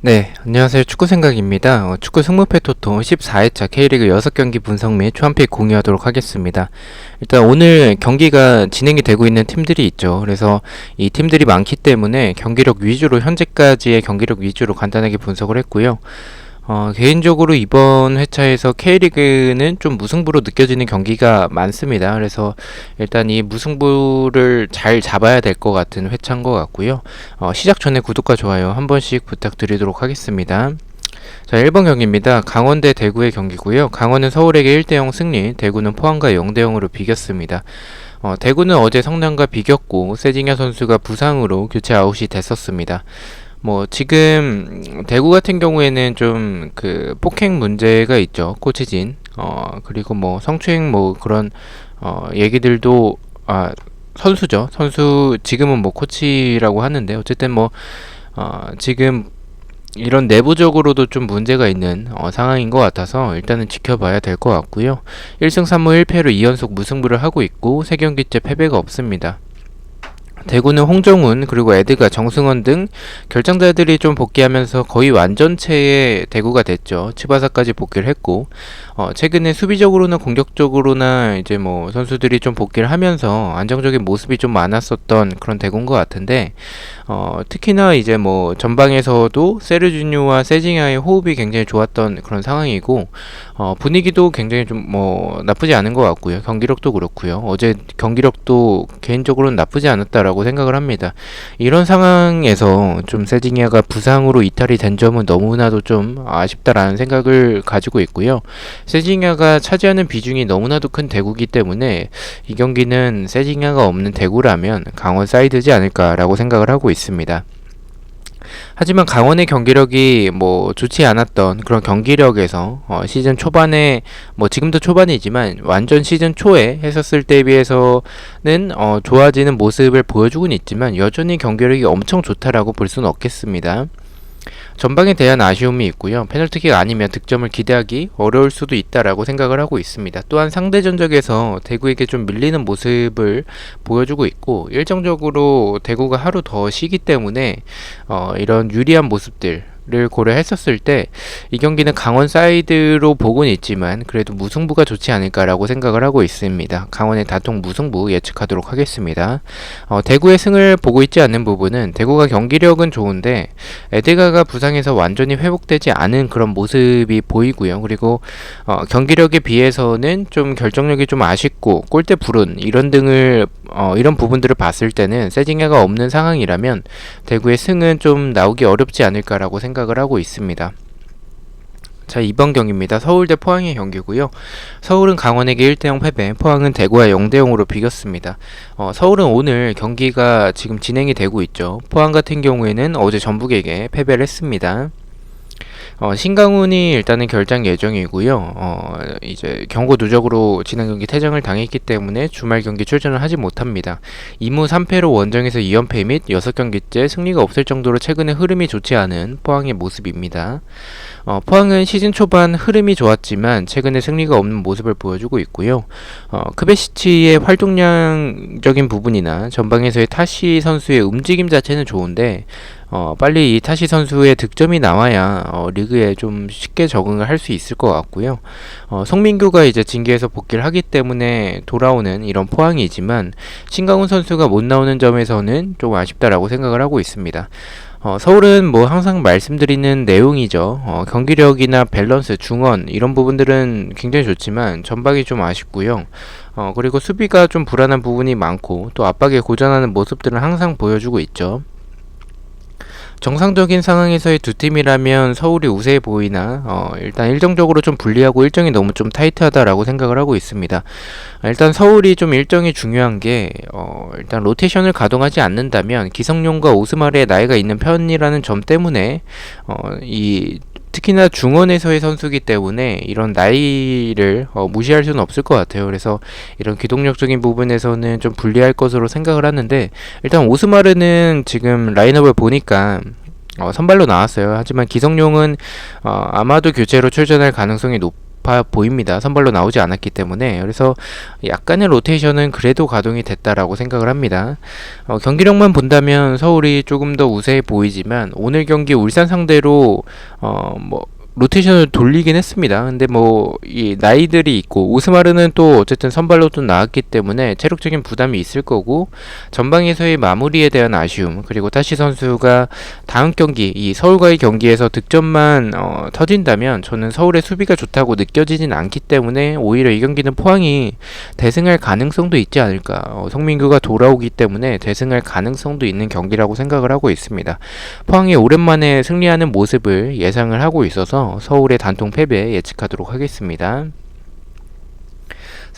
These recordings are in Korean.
네, 안녕하세요. 축구 생각입니다. 어, 축구 승무패 토토 14회차 K리그 6경기 분석 및 초안픽 공유하도록 하겠습니다. 일단 오늘 경기가 진행이 되고 있는 팀들이 있죠. 그래서 이 팀들이 많기 때문에 경기력 위주로 현재까지의 경기력 위주로 간단하게 분석을 했고요. 어, 개인적으로 이번 회차에서 K리그는 좀 무승부로 느껴지는 경기가 많습니다. 그래서 일단 이 무승부를 잘 잡아야 될 것 같은 회차인 것 같고요. 어, 시작 전에 구독과 좋아요 한 번씩 부탁드리도록 하겠습니다. 자, 1번 경기입니다. 강원 대 대구의 경기고요. 강원은 서울에게 1대0 승리, 대구는 포항과 0대0으로 비겼습니다. 어, 대구는 어제 성남과 비겼고 세징야 선수가 부상으로 교체 아웃이 됐었습니다. 뭐 지금 대구 같은 경우에는 좀 그 폭행 문제가 있죠. 코치진. 어 그리고 뭐 성추행 뭐 그런 어 얘기들도 아 선수죠. 선수 지금은 뭐 코치라고 하는데 어쨌든 뭐 어 지금 이런 내부적으로도 좀 문제가 있는 어, 상황인 것 같아서 일단은 지켜봐야 될 것 같고요. 1승 3무 1패로 2연속 무승부를 하고 있고 3경기째 패배가 없습니다. 대구는 홍정훈 그리고 에드가 정승원 등 결정자들이 좀 복귀하면서 거의 완전체의 대구가 됐죠. 치바사까지 복귀를 했고 어, 최근에 수비적으로나 공격적으로나 이제 뭐 선수들이 좀 복귀를 하면서 안정적인 모습이 좀 많았었던 그런 대구인 것 같은데 어, 특히나 이제 뭐 전방에서도 세르주뉴와 세징야의 호흡이 굉장히 좋았던 그런 상황이고 어, 분위기도 굉장히 좀 뭐 나쁘지 않은 것 같고요. 경기력도 그렇고요. 어제 경기력도 개인적으로는 나쁘지 않았다라고 생각을 합니다. 이런 상황에서 좀 세징야가 부상으로 이탈이 된 점은 너무나도 좀 아쉽다라는 생각을 가지고 있고요. 세징야가 차지하는 비중이 너무나도 큰 대구기 때문에 이 경기는 세징야가 없는 대구라면 강원 사이드지 않을까라고 생각을 하고 있습니다. 하지만 강원의 경기력이 뭐 좋지 않았던 그런 경기력에서 어 시즌 초반에 뭐 지금도 초반이지만 완전 시즌 초에 했었을 때에 비해서는 어 좋아지는 모습을 보여주고는 있지만 여전히 경기력이 엄청 좋다라고 볼 수는 없겠습니다. 전방에 대한 아쉬움이 있고요. 페널티킥 아니면 득점을 기대하기 어려울 수도 있다라고 생각을 하고 있습니다. 또한 상대 전적에서 대구에게 좀 밀리는 모습을 보여주고 있고 일정적으로 대구가 하루 더 쉬기 때문에 어, 이런 유리한 모습들 를 고려했었을 때 이 경기는 강원 사이드로 보고는 있지만 그래도 무승부가 좋지 않을까라고 생각을 하고 있습니다. 강원의 단통 무승부 예측하도록 하겠습니다. 어, 대구의 승을 보고 있지 않는 부분은 대구가 경기력은 좋은데 에드가가 부상해서 완전히 회복되지 않은 그런 모습이 보이고요. 그리고 어, 경기력에 비해서는 좀 결정력이 좀 아쉽고 골대 불운 이런 등을 어, 이런 부분들을 봤을 때는 세징야가 없는 상황이라면 대구의 승은 좀 나오기 어렵지 않을까라고 생각 을 하고 있습니다. 자, 이번 경기입니다. 서울 대 포항의 경기고요. 서울은 강원에게 1대0 패배, 포항은 대구와 0대0으로 비겼습니다. 어, 서울은 오늘 경기가 지금 진행이 되고 있죠. 포항 같은 경우에는 어제 전북에게 패배를 했습니다. 어, 신강훈이 일단은 결장 예정이고요. 어, 이제 경고 누적으로 지난 경기 퇴장을 당했기 때문에 주말 경기 출전을 하지 못합니다. 2무 3패로 원정에서 2연패 및 6경기째 승리가 없을 정도로 최근에 흐름이 좋지 않은 포항의 모습입니다. 어, 포항은 시즌 초반 흐름이 좋았지만 최근에 승리가 없는 모습을 보여주고 있고요. 어, 크베시치의 활동량적인 부분이나 전방에서의 타시 선수의 움직임 자체는 좋은데 어, 빨리 이 타시 선수의 득점이 나와야 어, 리그에 좀 쉽게 적응을 할 수 있을 것 같고요. 어, 송민규가 이제 징계에서 복귀를 하기 때문에 돌아오는 이런 포항이지만 신강훈 선수가 못 나오는 점에서는 조금 아쉽다라고 생각을 하고 있습니다. 어, 서울은 뭐 항상 말씀드리는 내용이죠. 어, 경기력이나 밸런스, 중원 이런 부분들은 굉장히 좋지만 전방이 좀 아쉽고요. 어, 그리고 수비가 좀 불안한 부분이 많고 또 압박에 고전하는 모습들은 항상 보여주고 있죠. 정상적인 상황에서의 두 팀이라면 서울이 우세해 보이나 어, 일단 일정적으로 좀 불리하고 일정이 너무 좀 타이트하다라고 생각을 하고 있습니다. 일단 서울이 좀 일정이 중요한 게 어, 일단 로테이션을 가동하지 않는다면 기성용과 오스마르의 나이가 있는 편이라는 점 때문에 어, 이 특히나 중원에서의 선수기 때문에 이런 나이를 어, 무시할 수는 없을 것 같아요. 그래서 이런 기동력적인 부분에서는 좀 불리할 것으로 생각을 하는데 일단 오스마르는 지금 라인업을 보니까 어, 선발로 나왔어요. 하지만 기성용은 어, 아마도 교체로 출전할 가능성이 높 높아 보입니다. 선발로 나오지 않았기 때문에 그래서 약간의 로테이션은 그래도 가동이 됐다라고 생각을 합니다. 어, 경기력만 본다면 서울이 조금 더 우세해 보이지만 오늘 경기 울산 상대로 어뭐 로테이션을 돌리긴 했습니다. 근데 뭐 이 나이들이 있고 오스마르는 또 어쨌든 선발로도 나왔기 때문에 체력적인 부담이 있을 거고 전방에서의 마무리에 대한 아쉬움 그리고 타시 선수가 다음 경기 이 서울과의 경기에서 득점만 어, 터진다면 저는 서울의 수비가 좋다고 느껴지진 않기 때문에 오히려 이 경기는 포항이 대승할 가능성도 있지 않을까. 어, 성민규가 돌아오기 때문에 대승할 가능성도 있는 경기라고 생각을 하고 있습니다. 포항이 오랜만에 승리하는 모습을 예상을 하고 있어서 서울의 단통 패배 예측하도록 하겠습니다.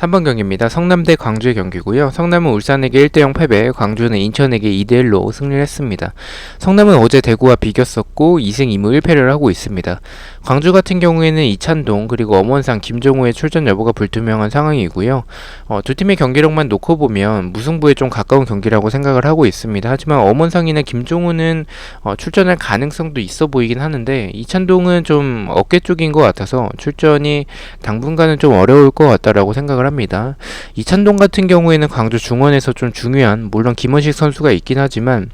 3번 경기입니다. 성남대 광주의 경기고요. 성남은 울산에게 1대0 패배, 광주는 인천에게 2대1로 승리를 했습니다. 성남은 어제 대구와 비겼었고 2승 2무 1패를 하고 있습니다. 광주 같은 경우에는 이찬동 그리고 엄원상, 김종우의 출전 여부가 불투명한 상황이고요. 어, 두 팀의 경기력만 놓고 보면 무승부에 좀 가까운 경기라고 생각을 하고 있습니다. 하지만 엄원상이나 김종우는 어, 출전할 가능성도 있어 보이긴 하는데 이찬동은 좀 어깨 쪽인 것 같아서 출전이 당분간은 좀 어려울 것 같다라고 생각을 합니다. 이찬동 같은 경우에는 광주 중원에서 좀 중요한 물론 김원식 선수가 있긴 하지만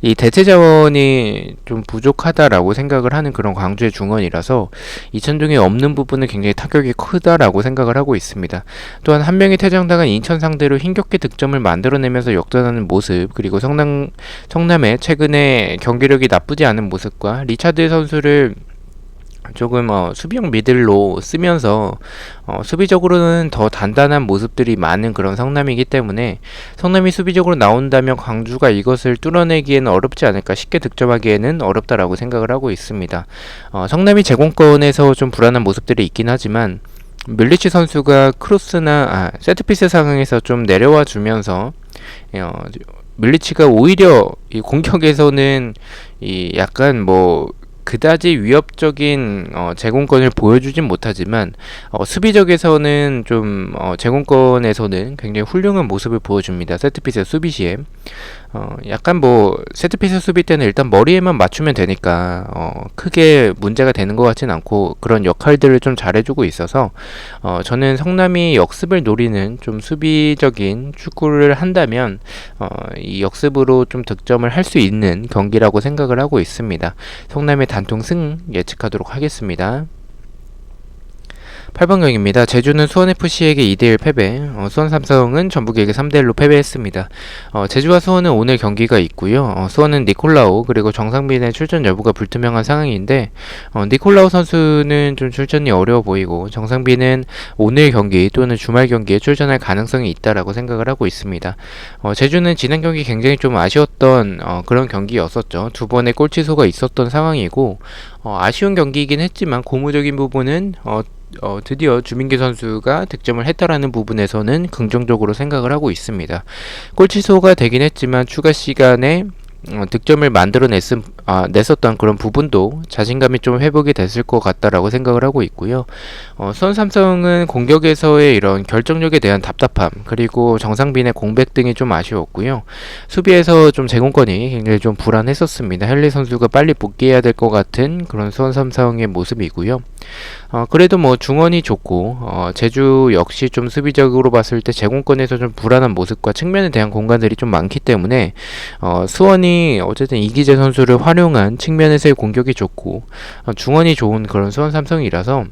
이 대체 자원이 좀 부족하다라고 생각을 하는 그런 광주의 중원이라서 이천동이 없는 부분은 굉장히 타격이 크다라고 생각을 하고 있습니다. 또한 한 명이 퇴장당한 인천 상대로 힘겹게 득점을 만들어내면서 역전하는 모습 그리고 성남 성남의 최근에 경기력이 나쁘지 않은 모습과 리차드 선수를 조금 어, 수비형 미들로 쓰면서 어, 수비적으로는 더 단단한 모습들이 많은 그런 성남이기 때문에 성남이 수비적으로 나온다면 광주가 이것을 뚫어내기에는 어렵지 않을까 쉽게 득점하기에는 어렵다라고 생각을 하고 있습니다. 어, 성남이 제공권에서 좀 불안한 모습들이 있긴 하지만 밀리치 선수가 크로스나 아, 세트피스 상황에서 좀 내려와 주면서 어, 밀리치가 오히려 이 공격에서는 이 약간 뭐 그다지 위협적인 어, 제공권을 보여주진 못하지만 어, 수비적에서는 좀 어, 제공권에서는 굉장히 훌륭한 모습을 보여줍니다. 세트피스 수비 시에 어, 약간 뭐 세트피스 수비 때는 일단 머리에만 맞추면 되니까 어, 크게 문제가 되는 것 같진 않고 그런 역할들을 좀 잘해주고 있어서 어, 저는 성남이 역습을 노리는 좀 수비적인 축구를 한다면 어, 이 역습으로 좀 득점을 할 수 있는 경기라고 생각을 하고 있습니다. 성남의 단통 승 예측하도록 하겠습니다. 8번 경기입니다. 제주는 수원FC에게 2대1 패배, 어, 수원 삼성은 전북에게 3대1로 패배했습니다. 어, 제주와 수원은 오늘 경기가 있고요. 어, 수원은 니콜라우 그리고 정상빈의 출전 여부가 불투명한 상황인데 어, 니콜라우 선수는 좀 출전이 어려워 보이고 정상빈은 오늘 경기 또는 주말 경기에 출전할 가능성이 있다라고 생각을 하고 있습니다. 어, 제주는 지난 경기 굉장히 좀 아쉬웠던 어, 그런 경기였었죠. 두 번의 골 취소가 있었던 상황이고 어, 아쉬운 경기이긴 했지만 고무적인 부분은 어, 어, 드디어 주민기 선수가 득점을 했다라는 부분에서는 긍정적으로 생각을 하고 있습니다. 골 취소가 되긴 했지만 추가 시간에 어, 득점을 만들어냈음 아, 냈었던 그런 부분도 자신감이 좀 회복이 됐을 것 같다라고 생각을 하고 있고요. 어, 수원 삼성은 공격에서의 이런 결정력에 대한 답답함 그리고 정상빈의 공백 등이 좀 아쉬웠고요. 수비에서 좀 제공권이 굉장히 좀 불안했었습니다. 헨리 선수가 빨리 복귀해야 될 것 같은 그런 수원 삼성의 모습이고요. 어, 그래도 뭐 중원이 좋고 어, 제주 역시 좀 수비적으로 봤을 때 제공권에서 좀 불안한 모습과 측면에 대한 공간들이 좀 많기 때문에 어, 수원이 어쨌든 이기재 선수를 활용한 측면에서의 공격이 좋고 어, 중원이 좋은 그런 수원 삼성이라서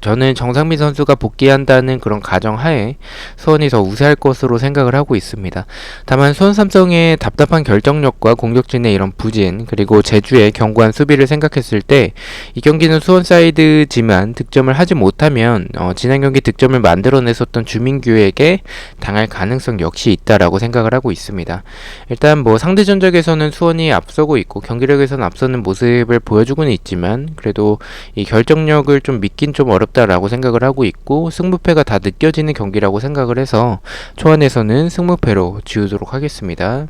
저는 정상민 선수가 복귀한다는 그런 가정하에 수원이 더 우세할 것으로 생각을 하고 있습니다. 다만 수원 삼성의 답답한 결정력과 공격진의 이런 부진 그리고 제주의 견고한 수비를 생각했을 때 이 경기는 수원 사이드지만 득점을 하지 못하면 어, 지난 경기 득점을 만들어냈었던 주민규에게 당할 가능성 역시 있다라고 생각을 하고 있습니다. 일단 뭐 상대 전적에서는 수원이 앞서고 있고 경기력에서는 앞서는 모습을 보여주고는 있지만 그래도 이 결정력을 좀 믿긴 좀 어렵 어렵다라고 생각을 하고 있고 승부패가 다 느껴지는 경기라고 생각을 해서 초안에서는 승부패로 지우도록 하겠습니다.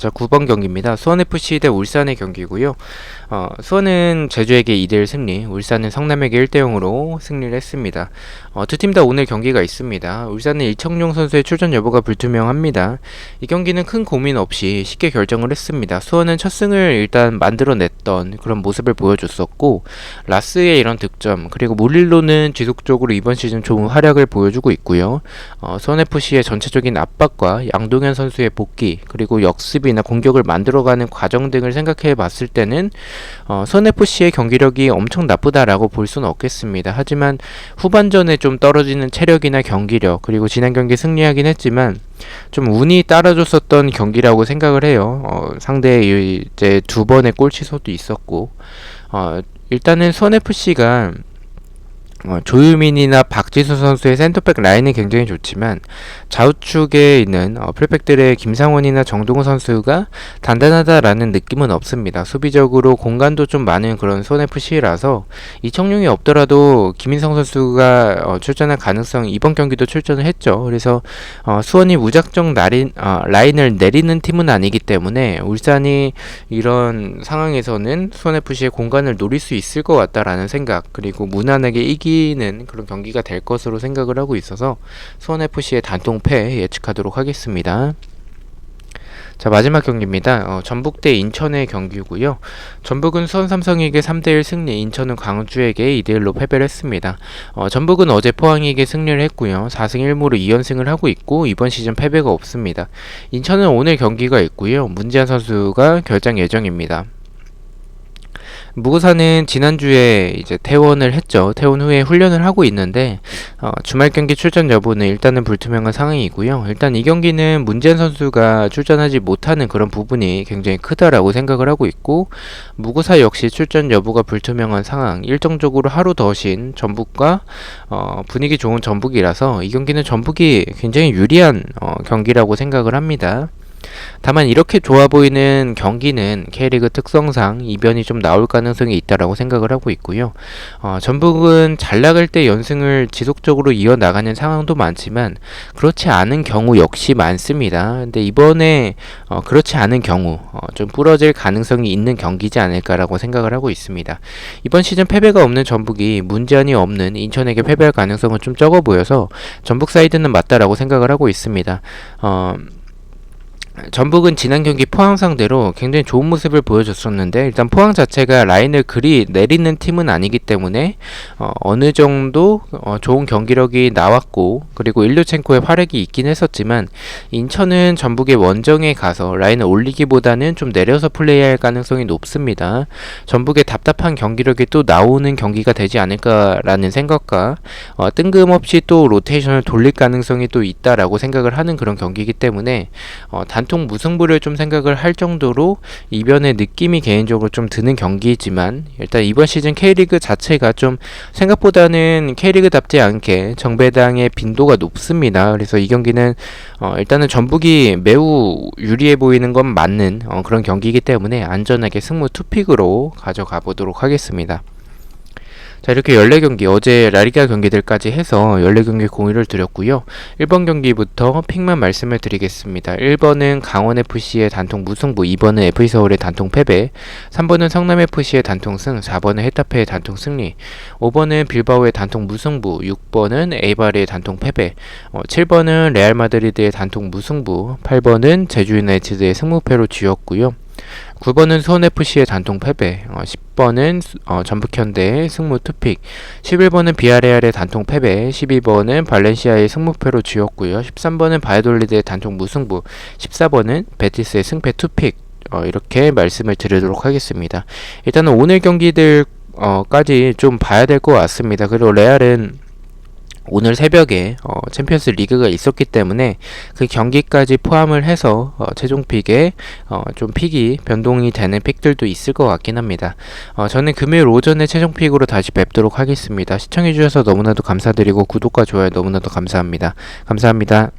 자, 9번 경기입니다. 수원FC 대 울산의 경기고요. 어, 수원은 제주에게 2대1 승리, 울산은 성남에게 1대0으로 승리를 했습니다. 어, 두 팀 다 오늘 경기가 있습니다. 울산은 일청용 선수의 출전 여부가 불투명합니다. 이 경기는 큰 고민 없이 쉽게 결정을 했습니다. 수원은 첫 승을 일단 만들어냈던 그런 모습을 보여줬었고 라스의 이런 득점 그리고 무릴로는 지속적으로 이번 시즌 좋은 활약을 보여주고 있고요. 어, 수원FC의 전체적인 압박과 양동현 선수의 복귀 그리고 역습이 나 공격을 만들어가는 과정 등을 생각해 봤을 때는 어, 수원FC의 경기력이 엄청 나쁘다라고 볼 수는 없겠습니다. 하지만 후반전에 좀 떨어지는 체력이나 경기력 그리고 지난 경기 승리하긴 했지만 좀 운이 따라줬었던 경기라고 생각을 해요. 어, 상대의 이제 두 번의 골 취소도 있었고 어, 일단은 수원 FC가 어, 조유민이나 박지수 선수의 센터백 라인은 굉장히 좋지만 좌우측에 있는 어, 풀백들의 김상원이나 정동호 선수가 단단하다라는 느낌은 없습니다. 수비적으로 공간도 좀 많은 그런 손FC라서 이청용이 없더라도 김인성 선수가 어, 출전할 가능성 이번 경기도 출전을 했죠. 그래서 어, 수원이 무작정 라인, 어, 라인을 내리는 팀은 아니기 때문에 울산이 이런 상황에서는 수원FC의 공간을 노릴 수 있을 것 같다라는 생각 그리고 무난하게 이기 이기는 그런 경기가 될 것으로 생각을 하고 있어서 수원FC의 단통패 예측하도록 하겠습니다. 자 마지막 경기입니다. 어, 전북 대 인천의 경기고요. 전북은 수원 삼성에게 3대1 승리, 인천은 광주에게 2대1로 패배를 했습니다. 어, 전북은 어제 포항에게 승리를 했고요. 4승 1무로 2연승을 하고 있고 이번 시즌 패배가 없습니다. 인천은 오늘 경기가 있고요. 문지한 선수가 결장 예정입니다. 무구사는 지난주에 이제 퇴원을 했죠. 퇴원 후에 훈련을 하고 있는데 어, 주말 경기 출전 여부는 일단은 불투명한 상황이고요. 일단 이 경기는 문재현 선수가 출전하지 못하는 그런 부분이 굉장히 크다라고 생각을 하고 있고 무구사 역시 출전 여부가 불투명한 상황. 일정적으로 하루 더쉰 전북과 어, 분위기 좋은 전북이라서 이 경기는 전북이 굉장히 유리한 어, 경기라고 생각을 합니다. 다만 이렇게 좋아 보이는 경기는 K리그 특성상 이변이 좀 나올 가능성이 있다라고 생각을 하고 있고요. 어, 전북은 잘 나갈 때 연승을 지속적으로 이어나가는 상황도 많지만 그렇지 않은 경우 역시 많습니다. 근데 이번에 어, 그렇지 않은 경우 어, 좀 부러질 가능성이 있는 경기지 않을까라고 생각을 하고 있습니다. 이번 시즌 패배가 없는 전북이 문제안이 없는 인천에게 패배할 가능성은 좀 적어 보여서 전북 사이드는 맞다라고 생각을 하고 있습니다. 어, 전북은 지난 경기 포항 상대로 굉장히 좋은 모습을 보여줬었는데 일단 포항 자체가 라인을 그리 내리는 팀은 아니기 때문에 어, 느 정도 어, 좋은 경기력이 나왔고 그리고 일류첸코의 활약이 있긴 했었지만 인천은 전북의 원정에 가서 라인을 올리기보다는 좀 내려서 플레이할 가능성이 높습니다. 전북의 답답한 경기력이 또 나오는 경기가 되지 않을까라는 생각과 어, 뜬금없이 또 로테이션을 돌릴 가능성이 또 있다라고 생각을 하는 그런 경기이기 때문에 어, 단 단통 무승부를 좀 생각을 할 정도로 이변의 느낌이 개인적으로 좀 드는 경기이지만 일단 이번 시즌 K리그 자체가 좀 생각보다는 K리그답지 않게 정배당의 빈도가 높습니다. 그래서 이 경기는 어 일단은 전북이 매우 유리해 보이는 건 맞는 어 그런 경기이기 때문에 안전하게 승무 투픽으로 가져가 보도록 하겠습니다. 자 이렇게 14경기 어제 라리가 경기들까지 해서 14경기 공유를 드렸고요. 1번 경기부터 픽만 말씀을 드리겠습니다. 1번은 강원FC의 단통 무승부 2번은 FC서울의 단통 패배 3번은 성남FC의 단통 승 4번은 헤타페의 단통 승리 5번은 빌바오의 단통 무승부 6번은 에이바르의 단통 패배 어, 7번은 레알마드리드의 단통 무승부 8번은 제주유나이티드의 승무패로 쥐었고요 9번은 수원FC의 단통 패배, 어, 10번은 어, 전북현대의 승무 투픽, 11번은 비아레알의 단통 패배, 12번은 발렌시아의 승무패로 쥐었고요. 13번은 바이돌리드의 단통 무승부, 14번은 베티스의 승패 투픽, 어, 이렇게 말씀을 드리도록 하겠습니다. 일단은 오늘 경기들 까지 좀 봐야 될 것 같습니다. 그리고 레알은 오늘 새벽에 어, 챔피언스 리그가 있었기 때문에 그 경기까지 포함을 해서 어, 최종 픽에 어, 좀 픽이 변동이 되는 픽들도 있을 것 같긴 합니다. 어, 저는 금요일 오전에 최종 픽으로 다시 뵙도록 하겠습니다. 시청해주셔서 너무나도 감사드리고 구독과 좋아요 너무나도 감사합니다. 감사합니다.